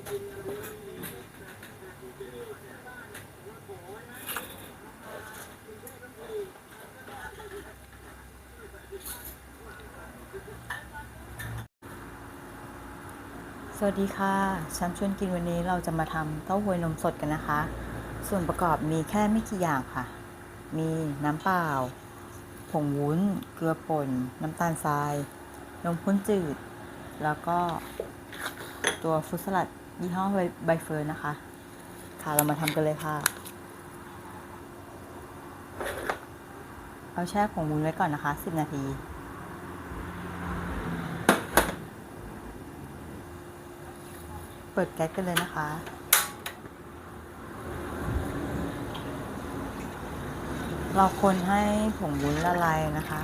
สวัสดีค่ะฉันชวนกินวันนี้เราจะมาทำเต้าหวยนมสดกันนะคะ ส่วนประกอบมีแค่ไม่กี่อย่างค่ะ มีน้ำเปล่า ผงวุ้น เกลือป่น น้ำตาลทราย นมข้นจืด แล้วก็ตัวฟรุตสลัด ยี่ห้อใบเฟิร์นนะคะ ค่ะเรามาทำกันเลยค่ะ เอาแช่ผงวุ้นไว้ก่อนนะคะ 10 นาที เปิดแก๊สกันเลยนะคะเราคนให้ผงวุ้นละลายนะคะ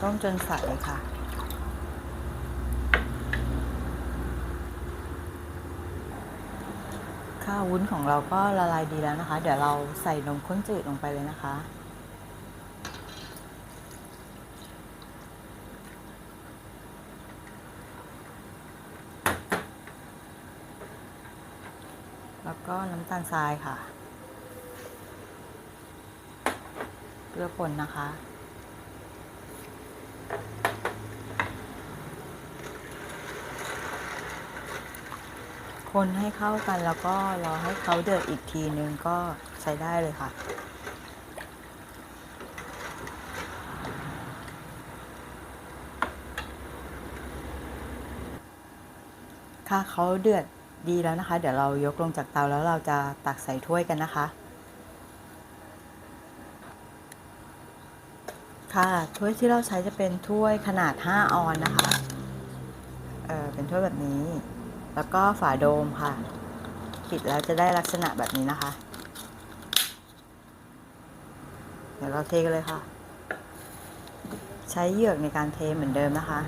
ต้มจนใสค่ะ ข้าววุ้นของเราก็ละลายดีแล้วนะคะ เดี๋ยวเราใส่นมข้นจืดลงไปเลยนะคะ แล้วก็น้ำตาลทรายค่ะเกลือป่นนะคะ คนให้เข้ากันแล้วก็รอให้เขาเดือดอีกทีนึงก็ใช้ได้เลยค่ะ ค่ะเขาเดือดดีแล้วนะคะ เดี๋ยวเรายกลงจากเตาแล้วเราจะตักใส่ถ้วยกันนะคะ ค่ะถ้วยที่เราใช้จะเป็นถ้วยขนาด 5 ออนนะคะ เออเป็นถ้วยแบบนี้ แล้วก็ฝาโดมค่ะ ปิดแล้วจะได้ลักษณะแบบนี้นะคะ เดี๋ยวเราเทกันเลยค่ะ ใช้เหยือกในการเทเหมือนเดิมนะคะ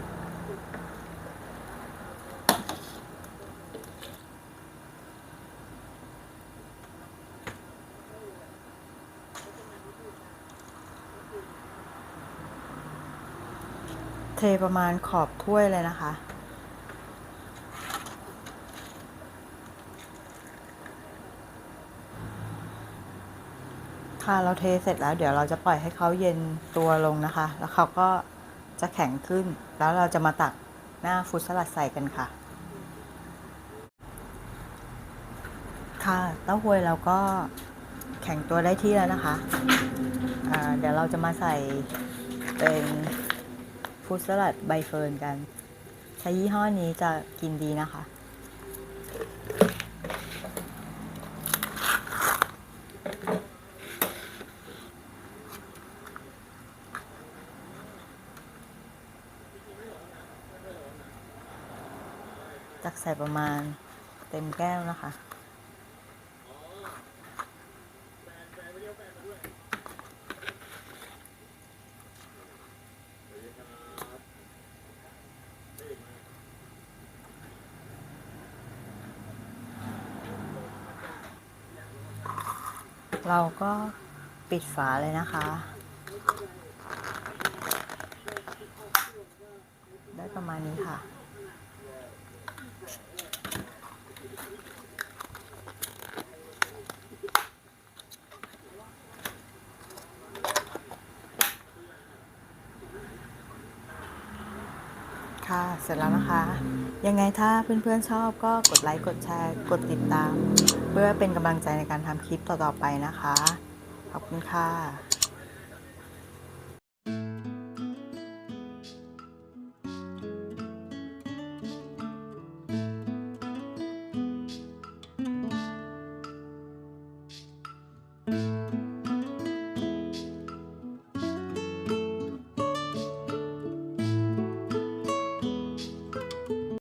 เทประมาณขอบถ้วยเลยนะคะ ค่ะเราเทเสร็จแล้วเดี๋ยวเราจะปล่อยให้เขาเย็นตัวลงนะคะ แล้วเขาก็จะแข็งขึ้น แล้วเราจะมาตักหน้าฟรุตสลัดใส่กันค่ะ ค่ะเต้าหวยเราก็แข็งตัวได้ที่แล้วนะคะเดี๋ยวเราจะมาใส่เป็นฟรุตสลัดใบเฟิร์นกัน ใช้ยี่ห้อนี้จะกินดีนะคะ ตักใส่ประมาณเต็มแก้วนะคะ เราก็ปิดฝาเลยนะคะได้ประมาณนี้ค่ะ ค่ะ เสร็จแล้วนะคะ ยังไงถ้าเพื่อนๆชอบก็กดไลค์ กดแชร์ กดติดตาม เพื่อเป็นกำลังใจในการทำคลิปต่อๆไปนะคะ ขอบคุณค่ะ